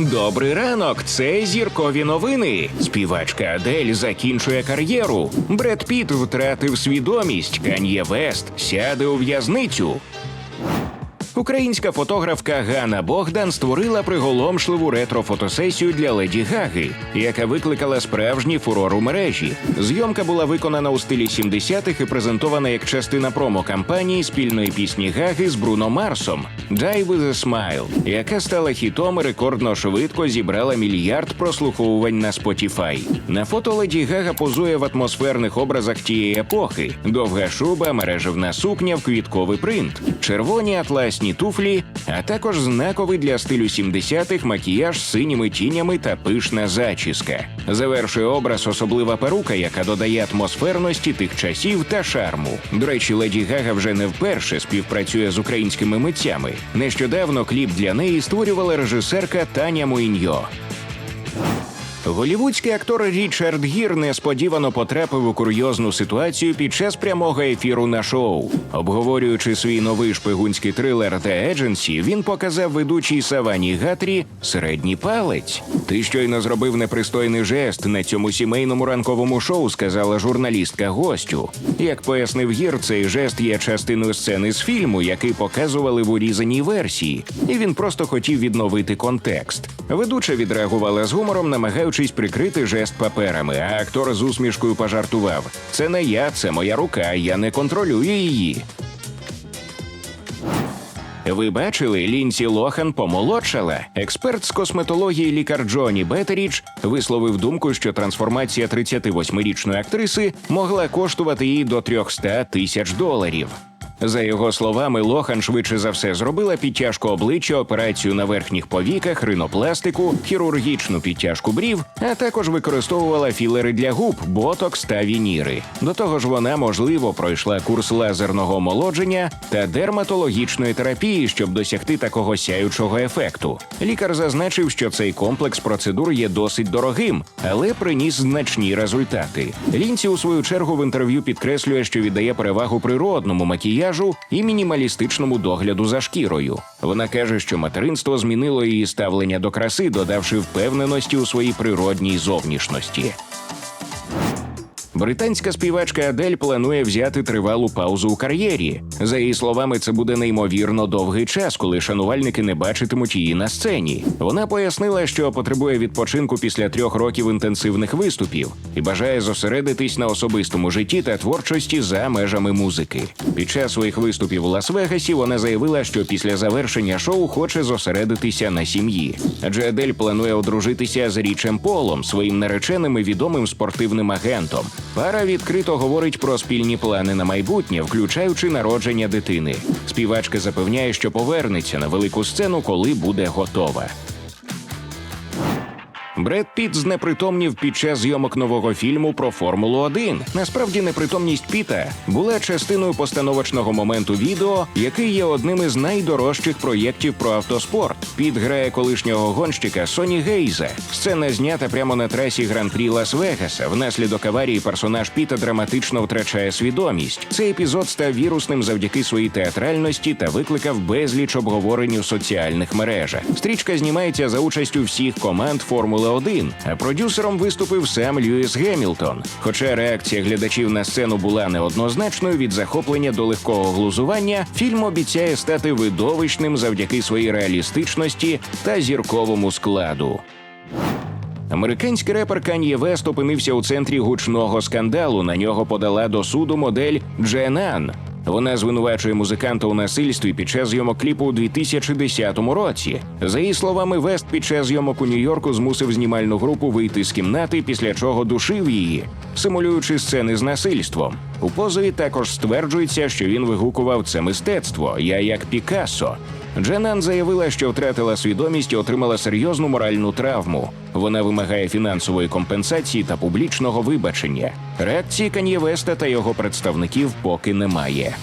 Добрий ранок, це зіркові новини. Співачка Адель закінчує кар'єру. Бред Піт втратив свідомість. Кан'є Вест сяде у в'язницю. Українська фотографка Ганна Богдан створила приголомшливу ретро-фотосесію для Леді Гаги, яка викликала справжній фурор у мережі. Зйомка була виконана у стилі 70-х і презентована як частина промо-кампанії спільної пісні Гаги з Бруно Марсом «Die with a Smile», яка стала хітом і рекордно швидко зібрала мільярд прослуховувань на Spotify. На фото Леді Гага позує в атмосферних образах тієї епохи: довга шуба, мережевна сукня в квітковий принт, червоні атласні туфлі, а також знаковий для стилю 70-х макіяж з синіми тінями та пишна зачіска. Завершує образ особлива перука, яка додає атмосферності тих часів та шарму. До речі, Леді Гага вже не вперше співпрацює з українськими митцями. Нещодавно кліп для неї створювала режисерка Таня Муіньо. Голівудський актор Річард Гір несподівано потрапив у курйозну ситуацію під час прямого ефіру на шоу. Обговорюючи свій новий шпигунський трилер «The Agency», він показав ведучій Савані Гатрі середній палець. Ти щойно зробив непристойний жест на цьому сімейному ранковому шоу, сказала журналістка гостю. Як пояснив Гір, цей жест є частиною сцени з фільму, який показували в урізаній версії, і він просто хотів відновити контекст. Ведуча відреагувала з гумором, намагаючись прикрити жест паперами. А актор з усмішкою пожартував: це не я, це моя рука. Я не контролюю її. Ви бачили, Лінсі Лохан помолодшала. Експерт з косметології лікар Джоні Бетеріч висловив думку, що трансформація 38-річної актриси могла коштувати їй до 300 тисяч доларів. За його словами, Лохан швидше за все зробила підтяжку обличчя, операцію на верхніх повіках, ринопластику, хірургічну підтяжку брів, а також використовувала філери для губ, ботокс та вініри. До того ж, вона можливо пройшла курс лазерного омолодження та дерматологічної терапії, щоб досягти такого сяючого ефекту. Лікар зазначив, що цей комплекс процедур є досить дорогим, але приніс значні результати. Лінці у свою чергу в інтерв'ю підкреслює, що віддає перевагу природному макіяжу і мінімалістичному догляду за шкірою. Вона каже, що материнство змінило її ставлення до краси, додавши впевненості у своїй природній зовнішності. Британська співачка Адель планує взяти тривалу паузу у кар'єрі. За її словами, це буде неймовірно довгий час, коли шанувальники не бачитимуть її на сцені. Вона пояснила, що потребує відпочинку після трьох років інтенсивних виступів і бажає зосередитись на особистому житті та творчості за межами музики. Під час своїх виступів у Лас-Вегасі вона заявила, що після завершення шоу хоче зосередитися на сім'ї. Адже Адель планує одружитися з Річем Полом, своїм нареченим і відомим спортивним агентом. Пара відкрито говорить про спільні плани на майбутнє, включаючи народження дитини. Співачка запевняє, що повернеться на велику сцену, коли буде готова. Бред Піт знепритомнів під час зйомок нового фільму про Формулу 1 Насправді, непритомність Піта була частиною постановочного моменту відео, який є одним із найдорожчих проєктів про автоспорт. Піт грає колишнього гонщика Соні Гейза. Сцена знята прямо на трасі гран-прі Лас-Вегаса. Внаслідок аварії персонаж Піта драматично втрачає свідомість. Цей епізод став вірусним завдяки своїй театральності та викликав безліч обговорень у соціальних мережах. Стрічка знімається за участю всіх команд Формули 1, а продюсером виступив сам Льюіс Гемілтон. Хоча реакція глядачів на сцену була неоднозначною від захоплення до легкого глузування, фільм обіцяє стати видовищним завдяки своїй реалістичності та зірковому складу. Американський репер Кан'є Вест опинився у центрі гучного скандалу. На нього подала до суду модель Дженан. Вона звинувачує музиканта у насильстві під час зйомок кліпу у 2010 році. За її словами, Вест під час зйомок у Нью-Йорку змусив знімальну групу вийти з кімнати, після чого душив її, симулюючи сцени з насильством. У позові також стверджується, що він вигукував це мистецтво. Я як Пікассо. Дженан заявила, що втратила свідомість і отримала серйозну моральну травму. Вона вимагає фінансової компенсації та публічного вибачення. Реакції Кан'є Веста та його представників поки немає.